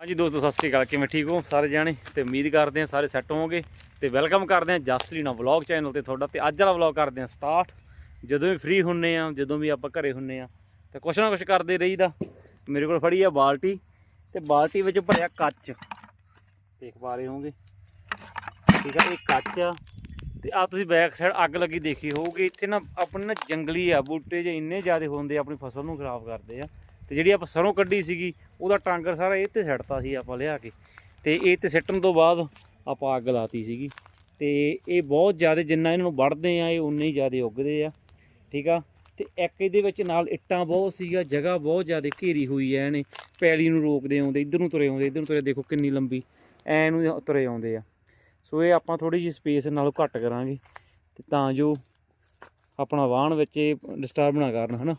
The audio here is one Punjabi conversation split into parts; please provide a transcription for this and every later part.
ਹਾਂਜੀ ਦੋਸਤੋ, ਸਤਿ ਸ੍ਰੀ ਅਕਾਲ। ਕਿਵੇਂ ਠੀਕ ਹੋ ਸਾਰੇ ਜਾਣੇ? ਤੇ ਉਮੀਦ ਕਰਦੇ ਹਾਂ ਸਾਰੇ ਸੈੱਟ ਹੋਵੋਗੇ। ਤੇ ਵੈਲਕਮ ਕਰਦੇ ਹਾਂ ਜਸਲੀਨਾ ਵਲੌਗ ਚੈਨਲ ਤੇ ਤੁਹਾਡਾ। ਤੇ ਅੱਜ ਵਾਲਾ ਵਲੌਗ ਕਰਦੇ ਹਾਂ ਸਟਾਰਟ। ਜਦੋਂ ਵੀ ਫ੍ਰੀ ਹੁੰਨੇ ਆ, ਜਦੋਂ ਵੀ ਆਪਾਂ ਘਰੇ ਹੁੰਨੇ ਆ, ਤੇ ਕੁਛ ਨਾ ਕੁਛ ਕਰਦੇ ਰਹੀਦਾ। ਮੇਰੇ ਕੋਲ ਫੜੀ ਆ ਬਾਲਟੀ ਤੇ ਬਾਲਟੀ ਵਿੱਚ ਭਰਿਆ ਕੱਚ। ਦੇਖ ਪਾ ਰਹੇ ਹੋਗੇ ਠੀਕ ਆ, ਇਹ ਕੱਚ ਆ। ਤੇ ਆ ਤੁਸੀਂ ਬੈਕ ਸਾਈਡ ਅੱਗ ਲੱਗੀ ਦੇਖੀ ਹੋਊਗੀ। ਇੱਥੇ ਨਾ ਆਪਣੇ ਨਾ ਜੰਗਲੀ ਆ, ਬੂਟੇ ਜੇ ਇੰਨੇ ਜ਼ਿਆਦਾ ਹੁੰਦੇ ਆਪਣੀ ਫਸਲ ਨੂੰ ਖਰਾਬ ਕਰਦੇ ਆ। ਤੇ ਜਿਹੜੀ ਆਪਾਂ ਸਰੋਂ ਕੱਢੀ ਸੀਗੀ, ਉਹਦਾ ਟਾਂਗਰ ਸਾਰਾ ਇਹ ਤੇ ਸਿੱਟਤਾ ਸੀ ਆਪਾਂ ਲਿਆ ਕੇ। ਤੇ ਇਹ ਤੇ ਸਿੱਟਣ ਤੋਂ ਬਾਅਦ ਆਪਾਂ ਅੱਗ ਲਾਤੀ ਸੀਗੀ। ਤੇ ਇਹ ਬਹੁਤ ਜ਼ਿਆਦਾ ਜਿੰਨਾ ਇਹਨਾਂ ਨੂੰ ਵੜਦੇ ਆ, ਇਹ ਉਨੇ ਹੀ ਜ਼ਿਆਦਾ ਉੱਗਦੇ ਆ। ਠੀਕ ਆ? ਤੇ ਇੱਕ ਇਹਦੇ ਵਿੱਚ ਨਾਲ ਇੱਟਾਂ ਬਹੁਤ ਸੀਗਾ ਜਗ੍ਹਾ ਬਹੁਤ ਜ਼ਿਆਦਾ ਘੇਰੀ ਹੋਈ ਐ ਇਹਨੇ। ਪੈਲੀ ਨੂੰ ਰੋਕਦੇ ਆਉਂਦੇ, ਇੱਧਰ ਨੂੰ ਤੁਰੇ ਆਉਂਦੇ, ਇੱਧਰ ਨੂੰ ਤੁਰੇ, ਦੇਖੋ ਕਿੰਨੀ ਲੰਬੀ। ਐ ਨੂੰ ਤੁਰੇ ਆਉਂਦੇ ਆ। ਸੋ ਇਹ ਆਪਾਂ ਥੋੜੀ ਜਿਹੀ ਸਪੇਸ ਨਾਲੋਂ ਘੱਟ ਕਰਾਂਗੇ। ਤੇ ਤਾਂ ਜੋ ਆਪਣਾ ਵਾਹਣ ਵਿੱਚ ਇਹ ਡਿਸਟਰਬ ਨਾ ਕਰਨ, ਹਨਾ?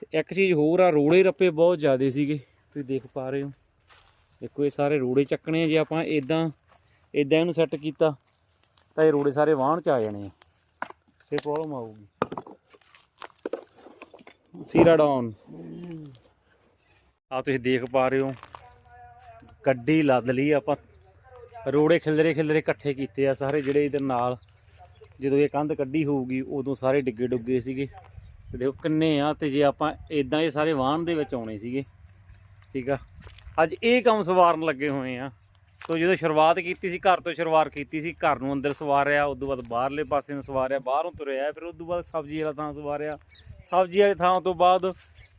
ਤੇ ਇੱਕ ਚੀਜ਼ ਹੋਰ ਆ, ਰੋੜੇ ਰੱਪੇ ਬਹੁਤ ਜ਼ਿਆਦੇ ਸੀਗੇ। ਤੁਸੀਂ ਦੇਖ ਪਾ ਰਹੇ ਹੋ। ਦੇਖੋ ਇਹ ਸਾਰੇ ਰੋੜੇ ਚੱਕਣੇ ਆ, ਜੇ ਆਪਾਂ ਇਦਾਂ ਇਦਾਂ ਇਹਨੂੰ ਸੈੱਟ ਕੀਤਾ, ਤਾਂ ਇਹ ਰੋੜੇ ਸਾਰੇ ਵਾਹਣ ਚ ਆ ਜਾਣੇ ਆ। ਫਿਰ ਪ੍ਰੋਬਲਮ ਆਊਗੀ। ਸੀਰਾ ਡਾਊਨ ਆ ਤੁਸੀਂ ਦੇਖ ਪਾ ਰਹੇ ਹੋ। ਗੱਡੀ ਲੱਦ ਲਈ ਆਪਾਂ। ਰੋੜੇ ਖਿਲਰੇ ਖਿਲਰੇ ਇਕੱਠੇ ਕੀਤੇ ਆ ਸਾਰੇ ਜਿਹੜੇ ਇਹਦੇ ਨਾਲ। ਜਦੋਂ ਇਹ ਕੰਧ ਕੱਢੀ ਹੋਊਗੀ, ਉਦੋਂ ਸਾਰੇ ਡਿੱਗੇ ਡੁੱਗੇ ਸੀਗੇ। ਤੇ ਦੇਖੋ ਕਿੰਨੇ ਆ ਤੇ ਜੇ ਆਪਾਂ ਇਦਾਂ ਇਹ ਸਾਰੇ ਵਾਹਨ ਦੇ ਵਿੱਚ ਆਉਣੇ ਸੀਗੇ, ਠੀਕ ਆ। ਅੱਜ ਇਹ ਕੰਮ ਸਵਾਰਨ ਲੱਗੇ ਹੋਏ ਆ। ਸੋ ਜਦੋਂ ਸ਼ੁਰੂਆਤ ਕੀਤੀ ਸੀ, ਘਰ ਤੋਂ ਸ਼ੁਰੂਆਤ ਕੀਤੀ ਸੀ, ਘਰ ਨੂੰ ਅੰਦਰ ਸਵਾਰਿਆ ਉਸ ਤੋਂ ਬਾਅਦ ਬਾਹਰਲੇ ਪਾਸੇ ਨੂੰ ਸਵਾਰਿਆ, ਬਾਹਰੋਂ ਤੁਰਿਆ ਫਿਰ ਉਸ ਤੋਂ ਬਾਅਦ ਸਬਜ਼ੀ ਵਾਲਾ ਥਾਂ ਸਵਾਰਿਆ। ਸਬਜ਼ੀ ਵਾਲੇ ਥਾਂ ਤੋਂ ਬਾਅਦ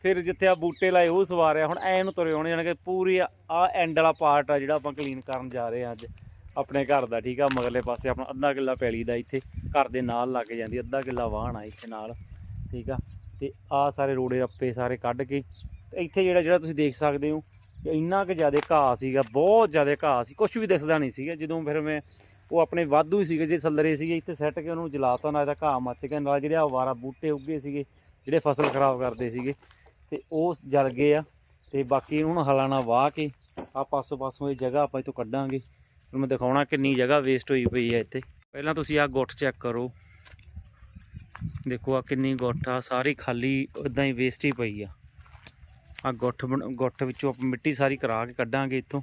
ਫਿਰ ਜਿੱਥੇ ਆ ਬੂਟੇ ਲਾਏ ਉਹ ਸਵਾਰਿਆ। ਹੁਣ ਐ ਨੂੰ ਤੁਰੇ ਹੋਣੇ ਜਾਣੀ ਕਿ ਪੂਰੀ ਆ ਐਂਡ ਵਾਲਾ ਪਾਰਟ ਆ ਜਿਹੜਾ ਆਪਾਂ ਕਲੀਨ ਕਰਨ ਜਾ ਰਹੇ ਆ ਅੱਜ ਆਪਣੇ ਘਰ ਦਾ, ਠੀਕ ਆ। ਮਗਰਲੇ ਪਾਸੇ ਆਪਣਾ ਅੱਧਾ ਕਿੱਲਾ ਪੈਲੀ ਦਾ ਇੱਥੇ, ਘਰ ਦੇ ਨਾਲ ਲੱਗ ਜਾਂਦੀ, ਅੱਧਾ ਕਿੱਲਾ ਵਾਹਣ ਆ ਇੱਥੇ ਨਾਲ। ਠੀਕ ਆ? ਤੇ ਆ ਸਾਰੇ ਰੋੜੇ ਰੱਪੇ ਸਾਰੇ ਕੱਢ ਕੇ, ਤੇ ਇੱਥੇ ਜਿਹੜਾ ਜਿਹੜਾ ਤੁਸੀਂ ਦੇਖ ਸਕਦੇ ਹੋ ਇੰਨਾ ਕੁ ਜ਼ਿਆਦਾ ਘਾਹ ਸੀਗਾ, ਬਹੁਤ ਜ਼ਿਆਦਾ ਘਾਹ ਸੀ ਕੁਝ ਵੀ ਦਿਸਦਾ ਨਹੀਂ ਸੀਗਾ। ਜਦੋਂ ਫਿਰ ਮੈਂ ਉਹ ਆਪਣੇ ਵਾਧੂ ਹੀ ਸੀਗੇ, ਜੇ ਸੱਲਰੇ ਸੀਗੇ, ਇੱਥੇ ਸੈੱਟ ਕੇ ਉਹਨੂੰ ਜਲਾਤਾ, ਨਾਲ ਇਹਦਾ ਘਾਹ ਮੱਚ ਗਿਆ, ਨਾਲ ਜਿਹੜੇ ਆਵਾਰਾ ਬੂਟੇ ਉੱਗੇ ਸੀਗੇ, ਜਿਹੜੇ ਫਸਲ ਖਰਾਬ ਕਰਦੇ ਸੀਗੇ, ਤੇ ਉਹ ਜਲ ਗਏ ਆ। ਤੇ ਬਾਕੀ ਹੁਣ ਹਲਾਣਾ ਵਾਹ ਕੇ ਆ ਪਾਸੋਂ ਪਾਸੋਂ ਇਹ ਜਗ੍ਹਾ ਆਪਾਂ ਇਤੋਂ ਕੱਢਾਂਗੇ। ਹੁਣ ਮੈਂ ਦਿਖਾਉਣਾ ਕਿੰਨੀ ਜਗ੍ਹਾ ਵੇਸਟ ਹੋਈ ਪਈ ਹੈ ਇੱਥੇ। ਪਹਿਲਾਂ ਤੁਸੀਂ ਆ ਗੁੱਟ ਚੈੱਕ ਕਰੋ। ਦੇਖੋ ਆ ਕਿੰਨੀ ਗੁੱਠ ਆ, ਸਾਰੀ ਖਾਲੀ ਇਦਾਂ ਹੀ ਵੇਸਟ ਹੀ ਪਈ ਆ। ਆ ਗੁੱਠ ਬਣ- ਗੁੱਠ ਵਿੱਚੋਂ ਆਪਾਂ ਮਿੱਟੀ ਸਾਰੀ ਕਰਾ ਕੇ ਕੱਢਾਂਗੇ ਇੱਥੋਂ।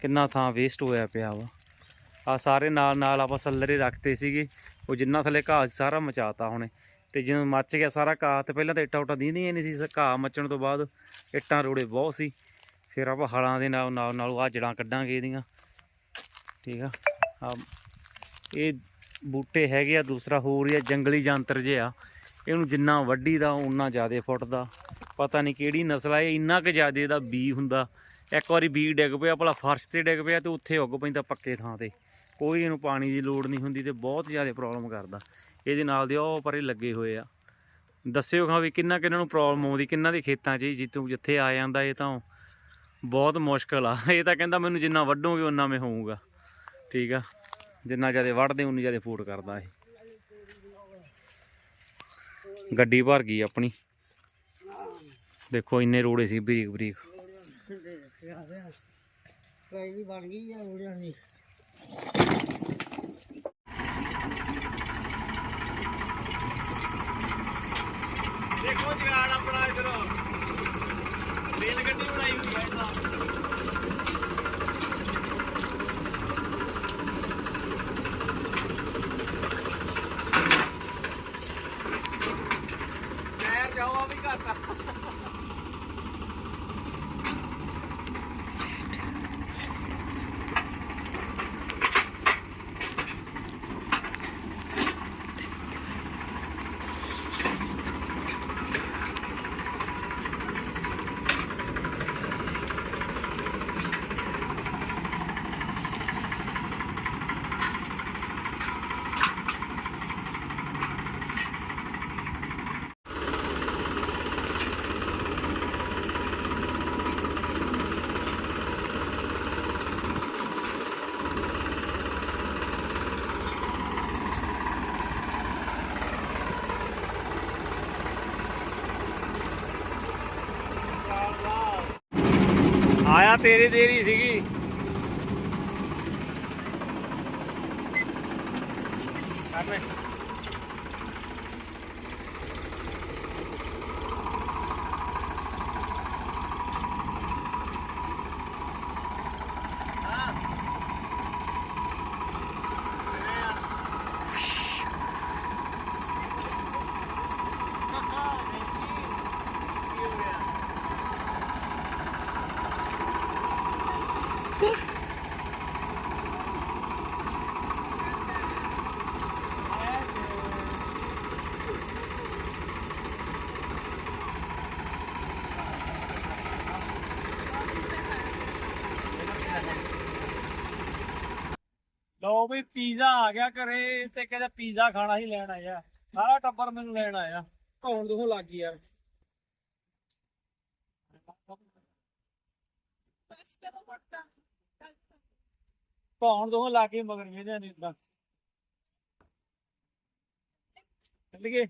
ਕਿੰਨਾ ਥਾਂ ਵੇਸਟ ਹੋਇਆ ਪਿਆ ਵਾ। ਆ ਸਾਰੇ ਨਾਲ ਨਾਲ ਆਪਾਂ ਸੱਲਰੇ ਰੱਖਤੇ ਸੀਗੇ। ਉਹ ਜਿੰਨਾ ਥੱਲੇ ਘਾਹ ਸੀ, ਸਾਰਾ ਮਚਾਤਾ ਹੁਣੇ। ਤੇ ਜਦੋਂ ਮੱਚ ਗਿਆ ਸਾਰਾ ਘਾਹ, ਤੇ ਪਹਿਲਾਂ ਤਾਂ ਇੱਟਾਂ ਉੱਟਾਂ ਦੀਂਦੀਆਂ ਨਹੀਂ ਸੀ ਘਾਹ ਮੱਚਣ ਤੋਂ ਬਾਅਦ ਇੱਟਾਂ ਰੋੜੇ ਬਹੁਤ ਸੀ। ਫਿਰ ਆਪਾਂ ਹਲਾਂ ਦੇ ਨਾਲ ਨਾਲ ਨਾਲ ਆ ਜੜਾਂ ਕੱਢਾਂਗੇ ਇਹਦੀਆਂ। ਠੀਕ ਆ? ਆ ਇਹ ਬੂਟੇ ਹੈਗੇ ਆ, ਦੂਸਰਾ ਹੋਰ ਹੀ ਆ, ਜੰਗਲੀ ਜੰਤਰ ਜੇ ਆ। ਇਹਨੂੰ ਜਿੰਨਾ ਵੱਡੀ ਦਾ ਉਨਾ ਜ਼ਿਆਦਾ ਫੁੱਟਦਾ। ਪਤਾ ਨਹੀਂ ਕਿਹੜੀ ਨਸਲ ਆ, ਇਹ ਇੰਨਾ ਕੁ ਜ਼ਿਆਦਾ ਇਹਦਾ ਬੀ ਹੁੰਦਾ। ਇੱਕ ਵਾਰੀ ਬੀ ਡਿੱਗ ਪਿਆ, ਭਲਾ ਫਰਸ਼ ਤੇ ਡਿੱਗ ਪਿਆ ਤੇ ਉੱਥੇ ਉੱਗ ਪੈਂਦਾ ਪੱਕੇ ਥਾਂ ਤੇ। ਕੋਈ ਇਹਨੂੰ ਪਾਣੀ ਦੀ ਲੋੜ ਨਹੀਂ ਹੁੰਦੀ ਤੇ ਬਹੁਤ ਜ਼ਿਆਦਾ ਪ੍ਰੋਬਲਮ ਕਰਦਾ। ਇਹਦੇ ਨਾਲ ਦੇ ਉਹ ਪਰੇ ਲੱਗੇ ਹੋਏ ਆ। ਦੱਸਿਓ ਖਾਂ ਵੀ ਕਿੰਨਾ ਕਿੰਨਾਂ ਨੂੰ ਪ੍ਰੋਬਲਮ ਆਉਂਦੀ, ਕਿੰਨਾਂ ਦੇ ਖੇਤਾਂ 'ਚ ਜਿੱਤੋਂ, ਜਿੱਥੇ ਆ ਜਾਂਦਾ ਇਹ ਤਾਂ ਬਹੁਤ ਮੁਸ਼ਕਲ ਆ। ਇਹ ਤਾਂ ਕਹਿੰਦਾ ਮੈਨੂੰ ਜਿੰਨਾ ਵੱਢੋਗੇ ਉਨਾ ਮੈਂ ਹੋਊਗਾ। ਠੀਕ ਆ? ਜਿੰਨਾ ਜ਼ਿਆਦਾ ਵੜਦੇ ਉਨੀ ਜ਼ਿਆਦਾ ਫੂਟ ਕਰਦਾ ਇਹ। ਗੱਡੀ ਭਰ ਗਈ ਆਪਣੀ। ਦੇਖੋ, ਇੰਨੇ ਰੋੜੇ ਸੀ, ਬਰੀਕ ਬਰੀਕ। ਪਹਿਲੀ ਬਣ ਗਈ ਆ ਉਹੜਿਆਂ ਦੀ ਦੇਖੋ ਜਗਾੜ ਆਪਣਾ ਇਧਰ। ਰੇਲ ਗੱਡੀ ਬਣਾਈ ਹੋਈ ਹੈ ਇਹਦਾ। gata. ਤੇਰੀ ਦੇਰੀ ਸੀਗੀ। ਲਓ ਵੀ ਪੀਜ਼ਾ ਆ ਗਿਆ ਘਰੇ ਤੇ ਕਹਿੰਦਾ ਪੀਜ਼ਾ ਖਾਣਾ ਹੀ ਲੈਣ ਆਇਆ। ਸਾਰਾ ਟੱਬਰ ਮੈਨੂੰ ਲੈਣ ਆਇਆ। ਕੌਣ ਦੋਹ ਲੱਗ ਗਈ ਯਾਰ। ਕੌਣ ਦੋਹ ਲਾ ਕੇ ਮਗਰ ਵੇਦੇ ਨਹੀਂ ਇਦਾਂ ਚੱਲ ਗਏ।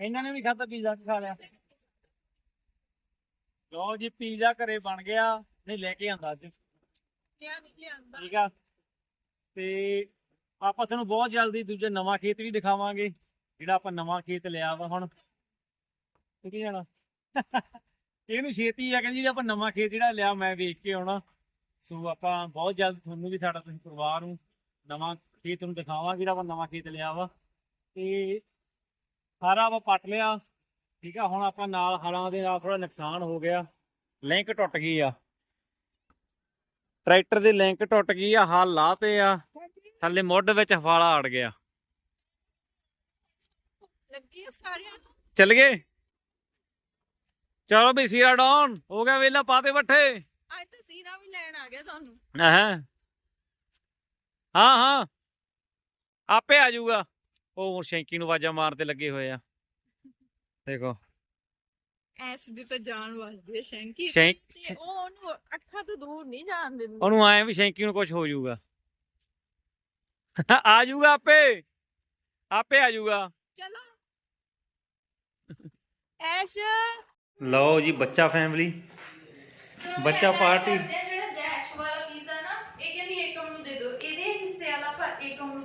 ਇਹਨਾਂ ਨੇ ਵੀ ਖਾਧਾ ਪੀਜ਼ਾ ਖਾ ਲਿਆ? ਲਓ ਜੀ ਪੀਜ਼ਾ ਘਰੇ ਬਣ ਗਿਆ। ਨਹੀਂ ਲੈ ਕੇ ਆਂਦਾ ਅੱਜ। ਠੀਕ ਆ। ਤੇ ਆਪਾਂ ਤੁਹਾਨੂੰ ਬਹੁਤ ਜਲਦੀ ਦੂਜਾ ਨਵਾਂ ਖੇਤ ਵੀ ਦਿਖਾਵਾਂਗੇ, ਜਿਹੜਾ ਆਪਾਂ ਨਵਾਂ ਖੇਤ ਲਿਆ ਵਾ ਹੁਣ। ਕਿੱਥੇ ਜਾਣਾ ਇਹਨੂੰ ਛੇਤੀ ਆ, ਕਹਿੰਦੀ ਜਿਹੜਾ ਆਪਾਂ ਨਵਾਂ ਖੇਤ ਜਿਹੜਾ ਲਿਆ, ਮੈਂ ਵੇਖ ਕੇ ਆਉਣਾ। ਸੋ ਆਪਾਂ ਬਹੁਤ ਜਲਦ ਤੁਹਾਨੂੰ ਵੀ ਸਾਡਾ ਤੁਸੀਂ ਪਰਿਵਾਰ ਨੂੰ ਨਵਾਂ ਖੇਤ ਨੂੰ ਦਿਖਾਵਾਂਗੇ, ਜਿਹੜਾ ਆਪਾਂ ਨਵਾਂ ਖੇਤ ਲਿਆ ਵਾ। ਤੇ ਸਾਰਾ ਆਪਾਂ ਪੱਟ ਲਿਆ, ਠੀਕ ਆ? ਹੁਣ ਆਪਾਂ ਨਾਲ ਹਲਾਂ ਦੇ ਨਾਲ ਥੋੜਾ ਨੁਕਸਾਨ ਹੋ ਗਿਆ। ਲਿੰਕ ਟੁੱਟ ਗਈ ਆ। ਟਰੈਕਟਰ ਦੀ ਲਿੰਕ ਟੁੱਟ ਗਈ ਆ ਹਲ ਲਾਤੇ ਆ। ਥੱਲੇ ਮੁੱਢ ਵਿੱਚ ਹਫਾਲਾ ਅੜ ਗਿਆ। ਲੱਗੀ ਆ ਸਾਰਿਆਂ? ਨੂੰ ਚੱਲ ਗਏ? ਚਲੋ ਵੀ ਸੀਰਾ ਡਾਉਨ ਹੋ ਗਿਆ ਵੇਲਾ ਪਾਤੇ ਬੱਠੇ ਅੱਜ ਤਾਂ ਸੀਨਾ ਵੀ ਲੈਣ ਆ ਗਿਆ ਤੁਹਾਨੂੰ ਹਾਂ। ਹਾਂ ਹਾਂ। ਆਪੇ ਆ ਜਾਊਗਾ। ਉਹ ਸ਼ੈਂਕੀ ਨੂੰ ਆਵਾਜ਼ਾਂ ਮਾਰਦੇ ਲੱਗੇ ਹੋਏ ਆ। ਦੇਖੋ। ਐਸ਼ ਦੀ ਤਾਂ ਜਾਨ ਵਸਦੀ ਹੈ ਸ਼ੈਂਕੀ। ਸ਼ੈਂਕ- ਤੇ ਉਹ ਉਹਨੂੰ ਅੱਖਾਂ ਤੋਂ ਦੂਰ ਨਹੀਂ ਜਾਣ ਦਿੰਦੀ। ਉਹਨੂੰ ਆਏ ਵੀ ਸ਼ੈਂਕੀ ਨੂੰ ਕੁਝ ਹੋ ਜਾਊਗਾ। ਆ ਜਾਊਗਾ ਆਪੇ। ਆਪੇ ਆ ਜਾਊਗਾ। ਚਲੋ। ਐਸ਼। ਲਓ ਜੀ ਬੱਚਾ ਫੈਮਿਲੀ ਬੱਚਾ ਪਾਰਟੀ ਜਿਹੜਾ ਜੈਸ਼ ਵਾਲਾ ਪੀਜ਼ਾ ਨਾ ਇਹ ਕਹਿੰਦੀ ਏਕਮ ਨੂੰ ਦੇ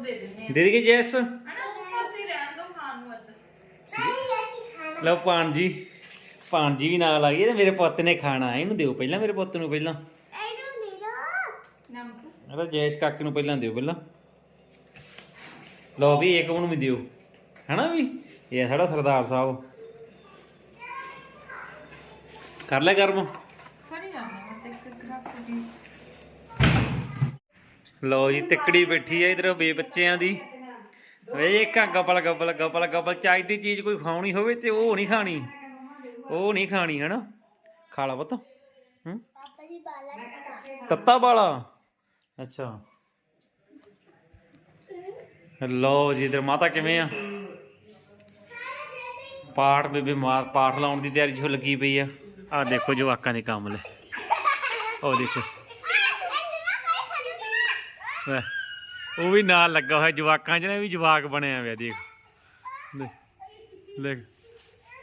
ਦੇ ਦਿੰਦੇ ਆ ਦੇ ਦੇਗੇ ਜੈਸ? ਹਨਾ ਤੁਸੀਂ ਰਹਿਣ ਭਾਣਜੀ ਵੀ ਨਾਲ ਆ ਗਈ ਤੇ ਮੇਰੇ ਪੁੱਤ ਨੇ ਖਾਣਾ ਇਹਨੂੰ ਦਿਓ ਪਹਿਲਾਂ ਮੇਰੇ ਪੁੱਤ ਨੂੰ ਪਹਿਲਾਂ। ਨਮਕ। ਇਹਦਾ ਜੈਸ ਕਾਕੇ ਨੂੰ ਪਹਿਲਾਂ ਦਿਓ ਪਹਿਲਾਂ। ਲਓ ਵੀ ਇੱਕ ਨੂੰ ਵੀ ਦਿਓ। ਹਨਾ ਵੀ? ਇਹ ਆ ਸਾਡਾ ਸਰਦਾਰ ਸਾਹਿਬ। ਕਰ ਲੈ ਗਰਮ। ਕਰੀ ਜਾਣਾ ਮੈਂ ਤੇ ਇੱਕ ਗ੍ਰਾਫ ਦੀ ਲਓ ਜੀ ਤਿੱਕੜੀ ਬੈਠੀ ਹੈ ਇਧਰ ਬੇ ਬੱਚਿਆਂ ਦੀ। ਵੇ ਇੱਕ ਗਬਲ ਗਬਲ ਗਬਲ ਗਬਲ ਚਾਈ ਦੀ ਚੀਜ਼ ਕੋਈ ਖਾਣੀ ਹੋਵੇ ਤੇ ਉਹ ਨਹੀਂ ਖਾਣੀ। ਉਹ ਨਹੀਂ ਖਾਣੀ ਹਨਾ? ਖਾ ਲਾ ਪੁੱਤ। ਹੂੰ? ਤੱਤਾ ਵਾਲਾ ਅੱਛਾ। ਲਓ ਜੀ ਇਧਰ ਮਾਤਾ ਕਿਵੇਂ ਆ? ਪਾਠ ਬੇਬੇ ਮਾਰ ਪਾਠ ਲਾਉਣ ਦੀ ਤਿਆਰੀ ਜੋ ਲੱਗੀ ਪਈ ਆ। ਆ ਦੇਖੋ ਜਵਾਕਾਂ ਦੇ ਕੰਮ ਲੈ। ਉਹ ਦੇਖੋ। ਉਹ ਵੀ ਨਾਲ ਲੱਗਾ ਹੋਇਆ ਜਵਾਕਾਂ 'ਚ ਨਾ ਵੀ ਜਵਾਕ ਬਣਿਆ ਹੋਇਆ ਦੇਖ। ਦੇਖ ਦੇਖ।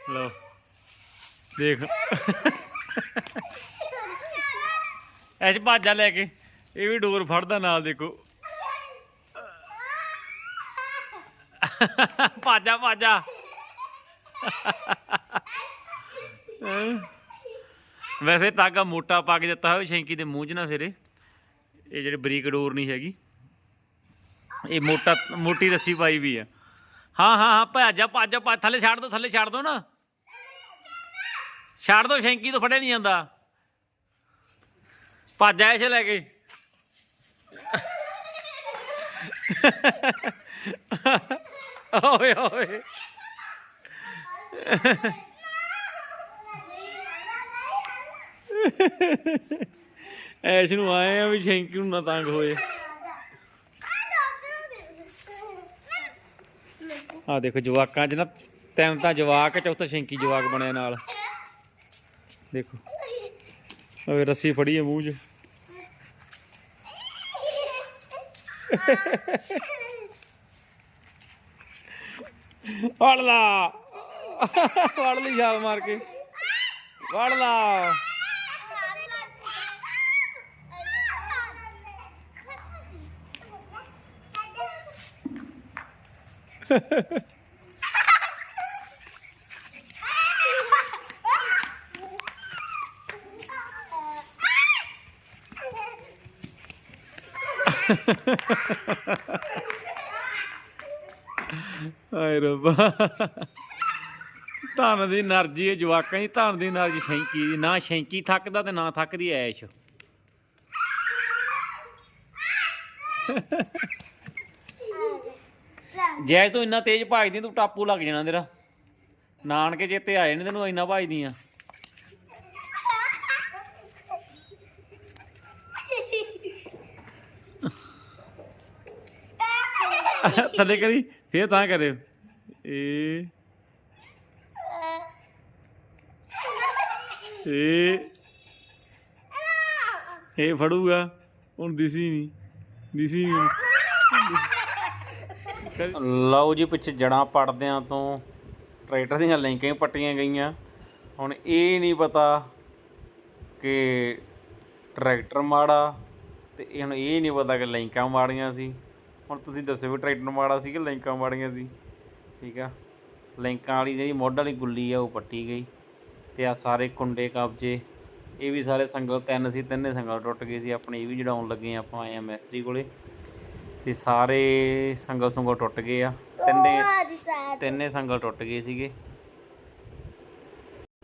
ਲਓ। ਦੇਖ। ਐਸ ਭਾਜਾ ਲੈ ਕੇ। ਇਹ ਵੀ ਡੋਰ ਫੜਦਾ ਨਾਲ ਦੇਖੋ। ਭਾਜਾ ਭਾਜਾ ਵੈਸੇ ਤਾਗਾ ਮੋਟਾ ਪਾ ਕੇ ਦਿੱਤਾ ਹੋਇਆ, ਸ਼ੈਂਕੀ ਦੇ ਮੂੰਹ 'ਚ ਨਾ ਫਿਰੇ ਇਹ। ਜਿਹੜੇ ਬਰੀਕ ਡੋਰ ਨਹੀਂ ਹੈਗੀ। ਇਹ ਮੋਟਾ, ਮੋਟੀ ਰੱਸੀ ਪਾਈ ਵੀ ਆ। ਹਾਂ ਹਾਂ ਹਾਂ, ਭਾਜਾ ਭਾਜਾ ਪਾ ਥੱਲੇ ਛੱਡ ਦੋ, ਥੱਲੇ ਛੱਡ ਦੋ ਨਾ। ਛੱਡ ਦੋ, ਸ਼ੈਂਕੀ ਤੋਂ ਫੜਿਆ ਨਹੀਂ ਜਾਂਦਾ। ਭੱਜ ਆਏ ਛੇ ਲੈ ਕੇ। ਓਏ ਓਏ। ਐਸ਼ ਨੂੰ ਆਏ ਆ ਵੀ ਸ਼ੈਂਕੀ ਨੂੰ ਨਾ ਤੰਗ ਹੋਏ। ਆ ਦੇਖੋ ਜਵਾਕਾਂ 'ਚ ਨਾ ਤੈਨੂੰ ਤਾਂ ਜਵਾਕ, ਚੌਥਾ ਸ਼ੈਂਕੀ ਜਵਾਕ ਬਣਿਆ ਨਾਲ। ਦੇਖੋ। ਓਏ ਰੱਸੀ ਫੜੀ ਹੈ ਮੂੰਹ 'ਚ। ਲਾ। ਫੜ ਲਈ ਛਾਲ ਮਾਰ ਕੇ। ਫੜ ਲਾ। ਹਾਏ ਰੱਬਾ। ਧਨ ਦੀ એનર્ਜੀ ਇਹ ਜਵਾਕਾਂ ਦੀ, ਧਨ ਦੀ એનર્ਜੀ ਸ਼ੈਂਕੀ ਦੀ। ਨਾ ਸ਼ੈਂਕੀ ਥੱਕਦਾ ਤੇ ਨਾ ਥੱਕਦੀ ਐਸ਼। ਜੈ ਤੂੰ ਇੰਨਾ ਤੇਜ਼ ਭੱਜਦੀ ਤੂੰ ਟਾਪੂ ਲੱਗ ਜਾਣਾ ਤੇਰਾ। ਨਾਨਕੇ ਚੇਤੇ ਆਏ ਨੇ ਤੈਨੂੰ, ਇੰਨਾ ਭੱਜਦੀ ਆ। ਥੱਲੇ ਕਰੀ, ਫੇਰ ਤਾਂ ਕਰਿਓ ਏ। ਏ। ਇਹ ਫੜੂਗਾ, ਹੁਣ ਦਿਸੀ ਨਹੀਂ ਦਿਸੀ ਨਹੀਂ ਲਓ ਜੀ, ਪਿੱਛੇ ਜੜਾਂ ਪੜਦਿਆਂ ਤੋਂ ਟਰੈਕਟਰ ਦੀਆਂ ਲਿੰਕਾਂ ਹੀ ਪੱਟੀਆਂ ਗਈਆਂ। ਹੁਣ ਇਹ ਨਹੀਂ ਪਤਾ ਕਿ ਟਰੈਕਟਰ ਮਾੜਾ ਤੇ ਹੁਣ ਇਹ ਨਹੀਂ ਪਤਾ ਕਿ ਲਿੰਕਾਂ ਮਾੜੀਆਂ ਸੀ। ਹੁਣ ਤੁਸੀਂ ਦੱਸਿਓ ਵੀ ਟਰੈਕਟਰ ਮਾੜਾ ਸੀ ਕਿ ਲਿੰਕਾਂ ਮਾੜੀਆਂ ਸੀ? ਠੀਕ ਆ। ਲਿੰਕਾਂ ਵਾਲੀ ਜਿਹੜੀ ਮੋਢ ਵਾਲੀ ਗੁੱਲੀ ਆ, ਉਹ ਪੱਟੀ ਗਈ ਤੇ ਆ ਸਾਰੇ ਕੁੰਡੇ, ਕਬਜੇ, ਇਹ ਵੀ ਸਾਰੇ ਸੰਗਲ, ਤਿੰਨ ਸੀ, ਤਿੰਨੇ ਸੰਗਲ ਟੁੱਟ ਗਏ ਸੀ। ਆਪਣੇ ਇਹ ਵੀ ਜੜਾਉਣ ਲੱਗੇ ਆਪਾਂ ਆਏ ਆ ਮਿਸਤਰੀ ਕੋਲੇ। ਤੇ ਸਾਰੇ ਸੰਗਲ ਸੰਗਲ ਟੁੱਟ ਗਏ ਆ। ਤਿੰਨੇ ਤਿੰਨੇ ਸੰਗਲ ਟੁੱਟ ਗਏ ਸੀਗੇ।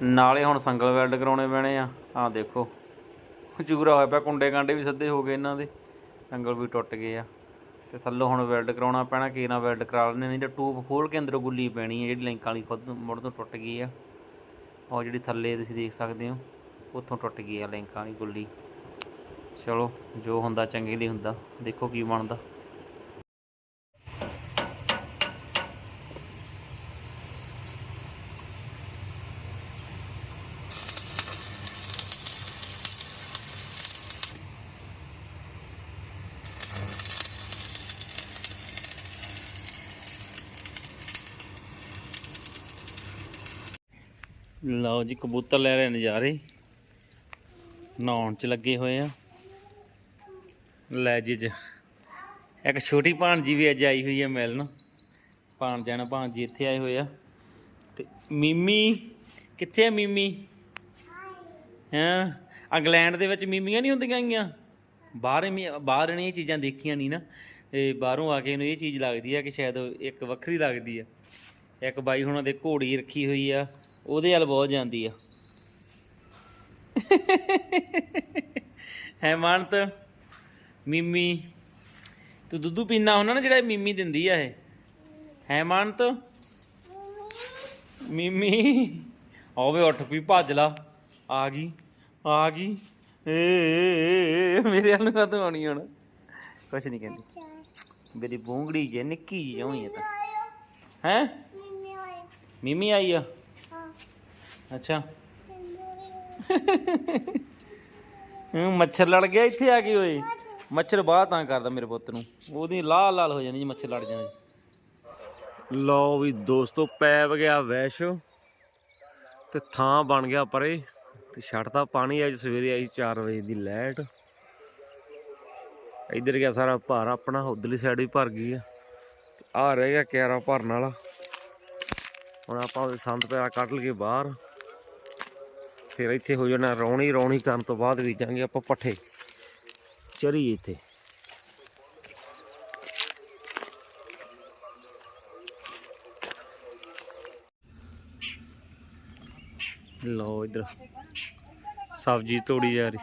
ਨਾਲੇ ਹੁਣ ਸੰਗਲ ਵੈਲਡ ਕਰਾਉਣੇ ਪੈਣੇ ਆ। ਆਹ ਦੇਖੋ। ਚੂਰਾ ਹੋਇਆ ਪਿਆ ਕੁੰਡੇ ਕਾਂਡੇ ਵੀ ਸਿੱਧੇ ਹੋ ਗਏ ਇਹਨਾਂ ਦੇ। ਸੰਗਲ ਵੀ ਟੁੱਟ ਗਏ ਆ। ਤੇ ਥੱਲੋਂ ਹੁਣ ਵੈਲਡ ਕਰਾਉਣਾ ਪੈਣਾ, ਕੀ ਨਾ ਵੈਲਡ ਕਰਾ ਲੈਣੇ ਨਹੀਂ ਤਾਂ ਟੂਬ ਖੋਲ ਕੇ ਅੰਦਰੋਂ ਗੁੱਲੀ ਪੈਣੀ ਹੈ, ਜਿਹੜੀ ਲਿੰਕ ਵਾਲੀ ਖੁਦ ਮੁੜ ਤੋਂ ਟੁੱਟ ਗਈ ਆ। ਉਹ ਜਿਹੜੀ ਥੱਲੇ ਤੁਸੀਂ ਦੇਖ ਸਕਦੇ ਹੋ, ਉੱਥੋਂ ਟੁੱਟ ਗਈ ਆ ਲਿੰਕ ਵਾਲੀ ਗੁੱਲੀ। ਚਲੋ, ਜੋ ਹੁੰਦਾ ਚੰਗੇ ਲਈ ਹੁੰਦਾ, ਦੇਖੋ ਕੀ ਬਣਦਾ। ਲਓ ਜੀ, ਕਬੂਤਰ ਲੈ ਰਹੇ ਨਜ਼ਾਰੇ। ਨਹਾਉਣ ਚ ਲੱਗੇ ਹੋਏ ਆ। ਲੈ ਜੀ ਜ ਇੱਕ ਛੋਟੀ ਭਾਣਜੀ ਵੀ ਅੱਜ ਆਈ ਹੋਈ ਆ ਮਿਲਣ। ਭਾਣਜਾ ਨਾਲ ਭਾਣਜੀ ਇੱਥੇ ਆਏ ਹੋਏ ਆ। ਤੇ ਮੀਮੀ, ਕਿੱਥੇ ਆ ਮੀਮੀ? ਹਾਂ? ਇੰਗਲੈਂਡ ਦੇ ਵਿੱਚ ਮੀਮੀਆਂ ਨਹੀਂ ਹੁੰਦੀਆਂ ਗਈਆਂ ਬਾਹਰ ਬਾਹਰ ਇਹਨੇ ਇਹ ਚੀਜ਼ਾਂ ਦੇਖੀਆਂ ਨਹੀਂ ਨਾ। ਇਹ ਬਾਹਰੋਂ ਆ ਕੇ ਇਹਨੂੰ ਇਹ ਚੀਜ਼ ਲੱਗਦੀ ਆ ਕਿ ਸ਼ਾਇਦ ਇੱਕ ਵੱਖਰੀ ਲੱਗਦੀ ਆ। ਇੱਕ ਬਾਈ ਹੁਣਾਂ ਦੇ ਘੋੜੀ ਰੱਖੀ ਹੋਈ ਆ। ਉਹਦੇ ਵੱਲ ਬਹੁਤ ਜਾਂਦੀ ਆ। ਹੈ ਮਾਨਤ ਮਿੰਮੀ। ਤੂੰ ਦੁੱਧੂ ਪੀਣਾ ਹੁੰਦਾ ਨਾ ਜਿਹੜਾ ਇਹ ਮਿੰਮੀ ਦਿੰਦੀ ਆ ਇਹ। ਹੈ ਮਾਨਤ ਮਿੰਮੀ। ਆਵੇ ਉੱਠ ਪਈ ਭੱਜ ਲਾ। ਆ ਗਈ ਆ ਗਈ। ਏ, ਏ ਏ, ਮੇਰੇ ਵੱਲ ਨੂੰ ਕਦੋਂ ਆਉਣੀ ਹੁਣ। ਕੁਛ ਨਹੀਂ ਕਹਿੰਦੀ। ਮੇਰੀ ਬੂੰਗੜੀ ਜੇ ਨਿੱਕੀ ਜਿਹੀ ਹੋਈ ਹੈ ਤਾਂ। ਹੈ? ਮਿੰਮੀ ਆਈ ਆ? ਅੱਛਾ। ਹੂੰ, ਮੱਛਰ ਲੜ ਗਿਆ ਇੱਥੇ ਆ ਕੇ ਓਏ। ਮੱਛਰ ਬਾਹਰ ਤਾਂ ਕਰਦਾ ਮੇਰੇ ਪੁੱਤ ਨੂੰ। ਉਹਦੀ ਲਾਲ ਲਾਲ ਹੋ ਜਾਣੀ ਜੀ ਮੱਛਰ ਲੜ ਜਾਣਾ ਲਓ ਵੀ ਦੋਸਤੋ ਪੈ ਗਿਆ ਵੈਸ਼। ਤੇ ਥਾਂ ਬਣ ਗਿਆ ਪਰੇ। ਤੇ ਛੱਡਤਾ ਪਾਣੀ ਅੱਜ ਸਵੇਰੇ ਆਈ 4 ਵਜੇ ਦੀ ਲਾਈਟ। ਇੱਧਰ ਗਿਆ ਸਾਰਾ ਭਾਰ ਆਪਣਾ, ਉਧਰਲੀ ਸਾਈਡ ਵੀ ਭਰ ਗਈ ਆ। ਆ ਰਹਿ ਗਿਆ ਕਿਆਰਾ ਭਰਨ ਵਾਲਾ। ਹੁਣ ਆਪਾਂ ਉਹਦੇ ਸੰਦ ਪਿਆ ਕੱਢ ਲਈਏ ਬਾਹਰ। ਫਿਰ ਇੱਥੇ ਹੋ ਜਾਣਾ ਰੌਣੀ ਰੌਣੀ ਕਰਨ ਤੋਂ ਬਾਅਦ ਬੀਜਾਂਗੇ ਆਪਾਂ ਪੱਠੇ। ਚਰੀ ਇੱਥੇ। ਲਓ ਇਧਰ, ਸਬਜ਼ੀ ਤੋੜੀ ਜਾ ਰਹੀ।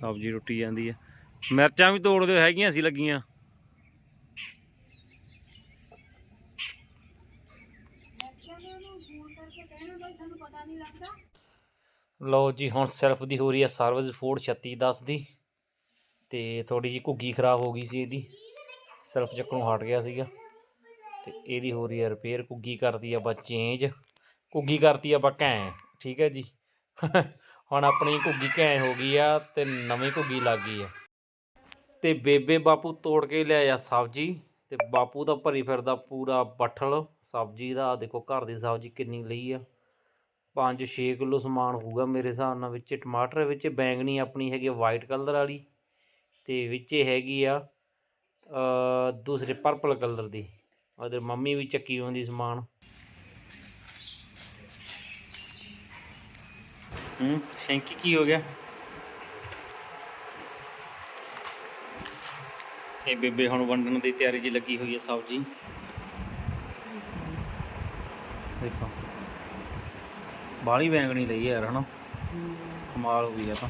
ਸਬਜ਼ੀ ਰੁੱਟੀ ਜਾਂਦੀ ਹੈ ਮਿਰਚਾਂ ਵੀ ਤੋੜ ਦਿਓ, ਹੈਗੀਆਂ ਸੀ ਲੱਗੀਆਂ। ਲਓ ਜੀ, ਹੁਣ ਸਿਰਫ ਦੀ ਹੋ ਰਹੀ ਹੈ ਸਰਵਿਸ ਫੂਡ 3610 ਦੀ ਤੇ ਥੋੜੀ ਜੀ ਘੁੱਗੀ ਖਰਾਬ ਹੋ ਗਈ ਸੀ ਇਹਦੀ। ਸਿਰਫ ਚੱਕਣੋਂ ਹਟ ਗਿਆ ਸੀਗਾ ਤੇ ਇਹਦੀ ਹੋ ਰਹੀ ਹੈ ਰਿਪੇਅਰ ਘੁੱਗੀ ਕਰਦੀ ਆਪਾਂ ਚੇਂਜ ਘੁੱਗੀ ਕਰਤੀ ਆਪਾਂ ਘੈਂ, ਠੀਕ ਹੈ ਜੀ। ਹੁਣ ਆਪਣੀ ਘੁੱਗੀ ਘੈਂ ਹੋ ਗਈ ਆ ਤੇ ਨਵੀਂ ਘੁੱਗੀ ਲੱਗ ਗਈ ਆ। ਤੇ ਬੇਬੇ ਬਾਪੂ ਤੋੜ ਕੇ ਲਿਆਇਆ ਸਬਜ਼ੀ ਤੇ ਬਾਪੂ ਦਾ ਭਰੀ ਫਿਰਦਾ ਪੂਰਾ ਬੱਠਲ। ਸਬਜ਼ੀ ਦਾ ਦੇਖੋ, ਘਰ ਦੀ ਸਬਜ਼ੀ ਕਿੰਨੀ ਲਈ ਆ। 5-6 ਕਿਲੋ ਸਮਾਨ ਹੋਊਗਾ ਮੇਰੇ ਹਿਸਾਬ ਨਾਲ ਵਿੱਚ। ਟਮਾਟਰ ਵਿੱਚ ਬੈਂਗਣੀ ਆਪਣੀ ਹੈਗੀ ਵਾਈਟ ਕਲਰ ਵਾਲੀ ਤੇ ਵਿੱਚ ਹੈਗੀ ਆ ਅ ਦੂਸਰੇ ਪਰਪਲ ਕਲਰ ਦੀ। ਉਧਰ ਮੰਮੀ ਵੀ ਚੱਕੀ ਹੁੰਦੀ ਸਮਾਨ। ਹੂੰ ਸ਼ੈਂਕੀ ਕੀ ਹੋ ਗਿਆ? ਇਹ ਬੇਬੇ ਹੁਣ ਵੰਡਣ ਦੀ ਤਿਆਰੀ 'ਚ ਲੱਗੀ ਹੋਈ ਹੈ ਸਬਜ਼ੀ। ਦੇਖੋ। ਬਾਲੀ ਬੈਂਗਣੀ ਲਈ ਯਾਰ ਹਨਾ? ਕਮਾਲ ਹੋ ਗਈ ਆ ਤਾਂ।